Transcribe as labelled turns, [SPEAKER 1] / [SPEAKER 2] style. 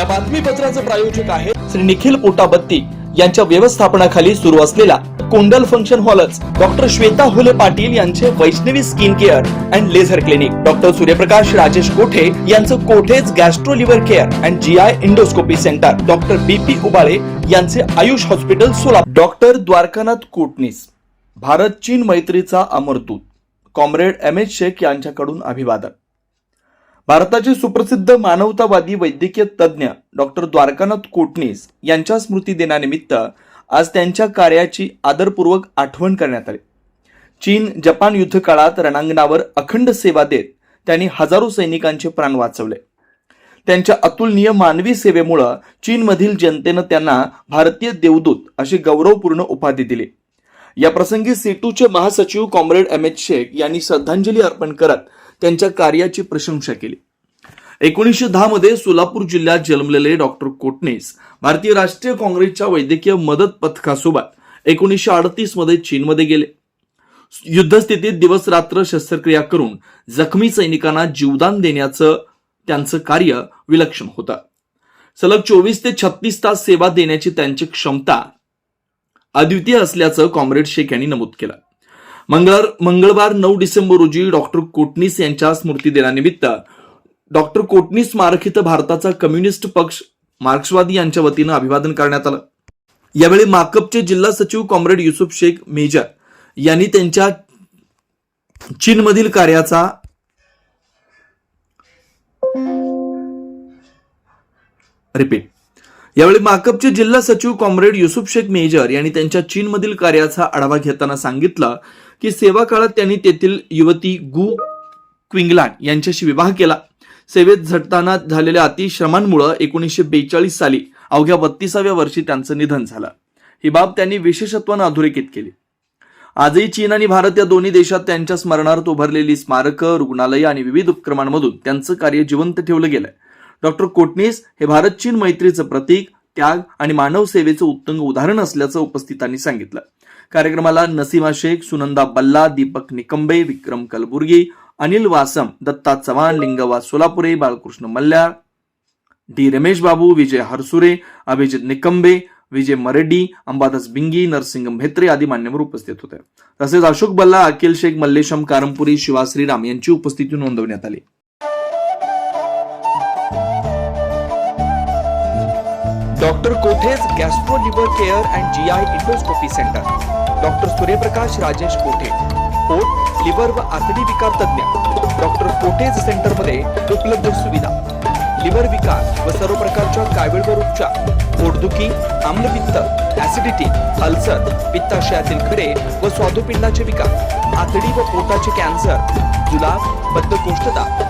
[SPEAKER 1] या बातमीपत्राचे प्रायोजक आहे श्री निखिल पोटाबत्ती यांच्या व्यवस्थापनाखाली सुरू असलेला कोंडल फंक्शन हॉलच डॉक्टर श्वेता हुले पाटील यांचे Vaishnavi skin care and laser clinic. Doctor Suryaprakash Rajesh Kothe यांचं Kothe's gastro liver care and G I endoscopy centre. Doctor B P Ubale यांचे आयुष हॉस्पिटल सोलापूर. डॉक्टर द्वारकानाथ कोटनीस भारत चीन मैत्रीचा अमरतूत कॉम्रेड एम एच शेख यांच्याकडून अभिवादन. भारताचे सुप्रसिद्ध मानवतावादी वैद्यकीय तज्ज्ञ डॉक्टर द्वारकानाथ कोटणीस यांच्या स्मृती दिनानिमित्त आज त्यांच्या कार्याची आदरपूर्वक आठवण करण्यात आली. चीन जपान युद्ध काळात रणांगणावर अखंड सेवा देत त्यांनी हजारो सैनिकांचे प्राण वाचवले. त्यांच्या अतुलनीय मानवी सेवेमुळं चीनमधील जनतेनं त्यांना भारतीय देवदूत अशी गौरवपूर्ण उपाधी दिली. या प्रसंगी सेटूचे महासचिव कॉम्रेड एम एच शेख यांनी श्रद्धांजली अर्पण करत त्यांच्या कार्याची प्रशंसा केली. एकोणीसशे दहामध्ये सोलापूर जिल्ह्यात जन्मलेले डॉक्टर कोटणीस भारतीय राष्ट्रीय काँग्रेसच्या वैद्यकीय मदत पथकासोबत एकोणीसशे अडतीसमध्ये चीनमध्ये गेले. युद्धस्थितीत दिवस रात्र शस्त्रक्रिया करून जखमी सैनिकांना जीवदान देण्याचं त्यांचं कार्य विलक्षण होतं. सलग चोवीस ते छत्तीस तास सेवा देण्याची त्यांची क्षमता अद्वितीय असल्याचं कॉम्रेड शेख यांनी नमूद केलं. मंगळ मंगळवार नऊ डिसेंबर रोजी डॉक्टर कोटणीस यांच्या स्मृती दिनानिमित्त डॉक्टर कोटणीस स्मारक इथं भारताचा कम्युनिस्ट पक्ष मार्क्सवादी यांच्या वतीनं अभिवादन करण्यात आलं. यावेळी माकपचे जिल्हा सचिव कॉम्रेड युसुफ शेख मेजर यांनी त्यांच्या चीनमधील कार्याचा रिपीट यावेळी माकपचे जिल्हा सचिव कॉम्रेड युसुफ शेख मेजर यांनी त्यांच्या चीनमधील कार्याचा आढावा घेताना सांगितलं की सेवा काळात त्यांनी तेथील युवती गु क्विंगलान यांच्याशी विवाह केला. सेवेत झटताना झालेल्या अतिश्रमांमुळे एकोणीसशे बेचाळीस साली अवघ्या बत्तीसाव्या वर्षी त्यांचं निधन झालं. ही बाब त्यांनी विशेषत्वानं अधोरेखित केली. आजही चीन आणि भारत या दोन्ही देशात त्यांच्या स्मरणार्थ उभारलेली स्मारकं रुग्णालयं आणि विविध उपक्रमांमधून त्यांचं कार्य जिवंत ठेवलं गेलंय. डॉक्टर कोटणीस हे भारत चीन मैत्रीचं प्रतीक त्याग आणि मानव सेवेचं उत्तंग उदाहरण असल्याचं उपस्थितांनी सांगितलं. कार्यक्रमाला नसीमा शेख सुनंदा बल्ला दीपक निकंबे विक्रम कलबुर्गी अनिल वासम दत्ता चव्हाण लिंगवा सोलापुरे बाळकृष्ण मल्ल्याळ डी रमेश बाबू विजय हरसुरे अभिजित निकंबे विजय मरेड्डी अंबादास बिंगी नरसिंग म्हेत्रे आदी मान्यवर उपस्थित होते. तसेच अशोक बल्ला अखिल शेख मल्लेशम कारंपुरी शिवा श्रीराम यांची उपस्थिती नोंदवण्यात आली. Doctor Kothe's gastro liver care and G I endoscopy centre. Doctor Suryaprakash Rajesh Kothe? पोट लिव्हर व आतडी विकार तज्ञ डॉक्टर कोठेज सेंटरमध्ये उपलब्ध सुविधा. लिव्हर विकार व सर्व प्रकारच्या कावीळवर उपचार पोटदुखी आम्लपित्त ऍसिडिटी अल्सर पित्ताशयातील खडे व स्वादुपिंडाचे विकार आतडी व पोटाचे कॅन्सर जुलाब बद्धकोष्ठता